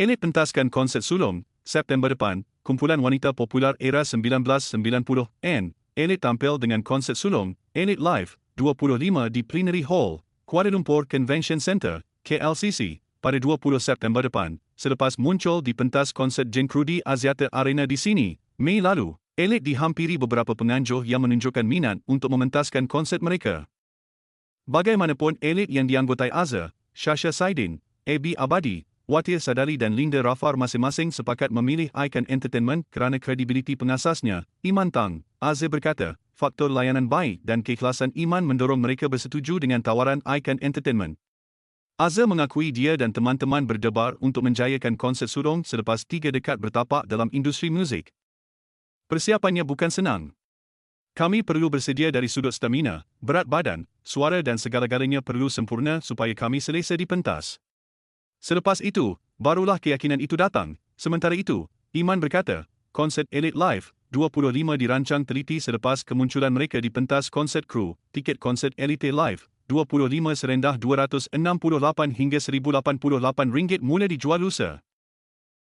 Elite pentaskan konsert sulung, September depan, kumpulan wanita popular era 1990N. Elite tampil dengan konsert sulung, Elite Live, 25 di Plenary Hall, Kuala Lumpur Convention Centre, KLCC, pada 20 September depan, selepas muncul di pentas konsert Jane Krudi Arena di sini, Mei lalu. Elite dihampiri beberapa penganjur yang menunjukkan minat untuk mementaskan konsert mereka. Bagaimanapun Elite yang dianggotai Azhar, Shasha Saidin, AB Abadi, Watir Sadali dan Linda Rafar masing-masing sepakat memilih Icon Entertainment kerana kredibiliti pengasasnya, Iman Tang. Azhar berkata, faktor layanan baik dan keikhlasan Iman mendorong mereka bersetuju dengan tawaran Icon Entertainment. Azhar mengakui dia dan teman-teman berdebar untuk menjayakan konsert surong selepas tiga dekad bertapak dalam industri muzik. Persiapannya bukan senang. Kami perlu bersedia dari sudut stamina, berat badan, suara dan segala-galanya perlu sempurna supaya kami selesa di pentas. Selepas itu, barulah keyakinan itu datang. Sementara itu, Iman berkata, konsert Elite Live 25 dirancang teliti selepas kemunculan mereka di pentas konsert kru. Tiket konsert Elite Live 25 serendah 268 hingga 1088 ringgit mula dijual lusa.